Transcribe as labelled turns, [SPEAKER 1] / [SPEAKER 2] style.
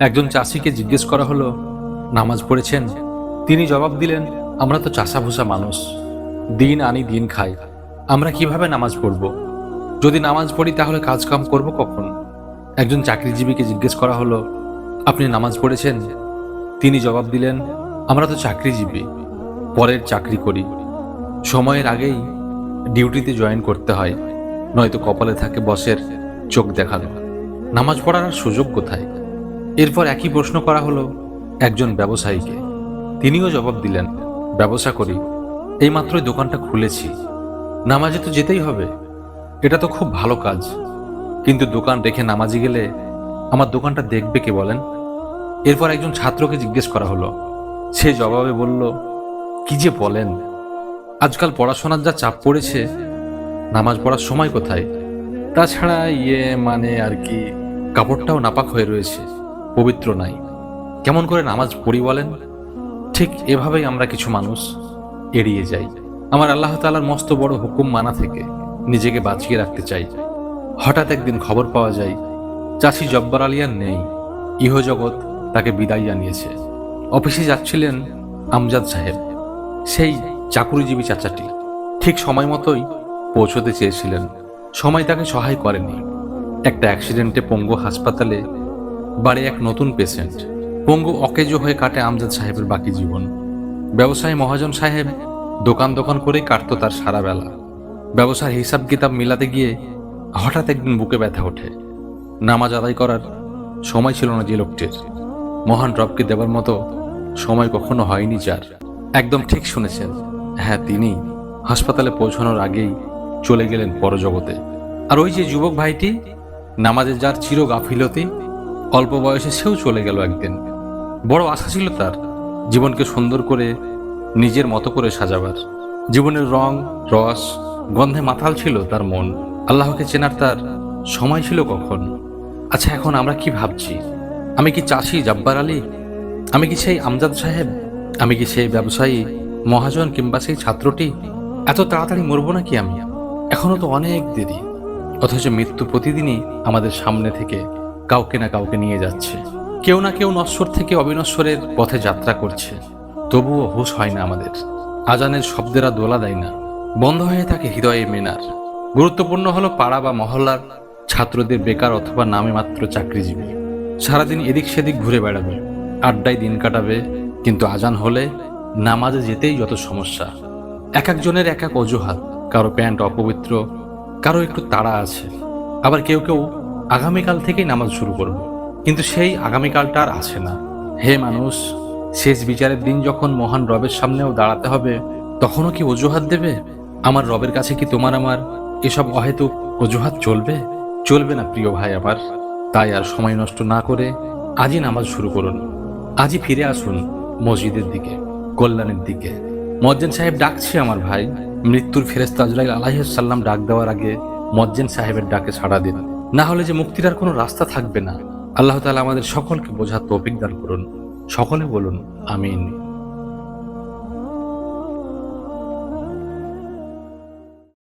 [SPEAKER 1] একজন চাষিকে জিজ্ঞেস করা হলো, নামাজ পড়েছেন? তিনি জবাব দিলেন, আমরা তো চাষাভুষা মানুষ। দিন আনি দিন খাই। আমরা কীভাবে নামাজ পড়ব? যদি নামাজ পড়ি তাহলে কাজকাম করব কখন? একজন চাকরিজীবীকে জিজ্ঞেস করা হলো, আপনি নামাজ পড়েছেন? তিনি জবাব দিলেন, আমরা তো চাকরিজীবী। পরের চাকরি করি। সময়ের আগেই ডিউটিতে জয়েন করতে হয়, নয়তো কপালে থাকে বসের চোখ দেখানো। নামাজ পড়ার সুযোগ কোথায়? এরপর একই প্রশ্ন করা হলো একজন ব্যবসায়ীকে। তিনিও জবাব দিলেন, ব্যবসা করি, এইমাত্রই দোকানটা খুলেছি। নামাজে তো যেতেই হবে, এটা তো খুব ভালো কাজ। কিন্তু দোকান রেখে নামাজি গেলে আমার দোকানটা দেখবে কে বলেন? এরপর একজন ছাত্রকে জিজ্ঞেস করা হলো। সে জবাবে বলল, কি যে বলেন? আজকাল পড়াশোনার যা চাপ পড়েছে, নামাজ পড়ার সময় কোথায়? তাছাড়া ইয়ে মানে আর কি, কাপড়টাও নাপাক হয়ে রয়েছে। পবিত্র নাই। কেমন করে নামাজ পড়ি বলেন? ঠিক এভাবেই আমরা কিছু মানুষ এড়িয়ে যাই। আমার আল্লাহ তালার মস্ত বড় হুকুম মানা থেকে নিজেকে বাঁচিয়ে রাখতে চাই। হঠাৎ একদিন খবর পাওয়া যায়, চাষি জব্বার আলিয়ার নেই। ইহজগৎ তাকে বিদায় জানিয়েছে। অফিসে যাচ্ছিলেন আমজাদ সাহেব, সেই চাকুরিজীবী চাচাটি। ঠিক সময় মতোই পৌঁছতে চেয়েছিলেন। সময় তাকে সহায় করেনি। একটা অ্যাক্সিডেন্টে পঙ্গু হাসপাতালে বাড়ি এক নতুন পেশেন্ট পঙ্গু অকেজো হয়ে কাটে আমজাদ সাহেবের বাকি জীবন। ব্যবসায়ী মহাজন সাহেব দোকান দোকান করেই কাটতো তার সারা বেলা। ব্যবসার হিসাব কিতাব মিলাতে গিয়ে হঠাৎ একদিন বুকে ব্যথা ওঠে। নামাজ আদায় করার সময় ছিল না যে লোকটির। মহান রবকে দেবার মতো সময় কখনো হয়নি যার। একদম ঠিক শুনেছেন। হ্যাঁ তিনি হাসপাতালে পৌঁছানোর আগেই চলে গেলেন পরজগতে। আর ওই যে যুবক ভাইটি নামাজে যার চির গাফিলতি অল্প বয়সে সেও চলে গেল একদিন। বড় আশা ছিল তার, জীবনকে সুন্দর করে নিজের মতো করে সাজাবার। জীবনের রং, রস, গন্ধে মাতাল ছিল তার মন। আল্লাহকে চেনার তার সময় ছিল কখন? আচ্ছা এখন আমরা কি ভাবছি? আমি কি চাষি জব্বার আলী? আমি কি সেই আমজাদ সাহেব? আমি কি সেই ব্যবসায়ী, মহাজন কিংবা সেই ছাত্রটি? এত তাড়াতাড়ি মরবো নাকি আমি? এখনও তো অনেক দেরি। অথচ মৃত্যু প্রতিদিনই আমাদের সামনে থেকে কাউকে না কাউকে নিয়ে যাচ্ছে। কেউ না কেউ নশ্বর থেকে অবিনশ্বরের পথে যাত্রা করছে। তবুও হুশ হয় না আমাদের। আজানের শব্দেরা দোলা দেয় না। বন্ধ হয়ে থাকে হৃদয়ে মেনার। গুরুত্বপূর্ণ হলো পাড়া বা মহল্লার ছাত্রদের বেকার অথবা নামে মাত্র চাকরিজীবী। সারাদিন এদিক সেদিক ঘুরে বেড়াবে। আড্ডায় দিন কাটাবে, কিন্তু আজান হলে নামাজে যেতেই যত সমস্যা। এক একজনের এক এক অজুহাত। কারও প্যান্ট অপবিত্র, কারও একটু তাড়া আছে। আবার কেউ কেউ আগামীকাল থেকেই নামাজ শুরু করবে। কিন্তু সেই আগামীকালটা আর আসে না। হে মানুষ, শেষ বিচারের দিন যখন মহান রবের সামনেও দাঁড়াতে হবে, তখনও কি অজুহাত দেবে? আমার রবের কাছে কি তোমার আমার এসব অহেতুক অজুহাত চলবে? চলবে না, প্রিয় ভাই আমার। তাই আর সময় নষ্ট না করে আজই নামাজ শুরু করুন। আজই ফিরে আসুন মসজিদের দিকে, কল্যাণের দিকে। মজ্জেন সাহেব ডাকছে আমার ভাই। মৃত্যুর ফেরেস্তা আজরাইল আলাহিসাল্লাম ডাক দেওয়ার আগে মজ্জেন সাহেবের ডাকে সাড়া দিন। না হলে যে মুক্তির আর কোনো রাস্তা থাকবে না। আল্লাহ তালা আমাদের সকলকে বোঝার তৌফিক দান করুন। সকলে বলুন, আমিন।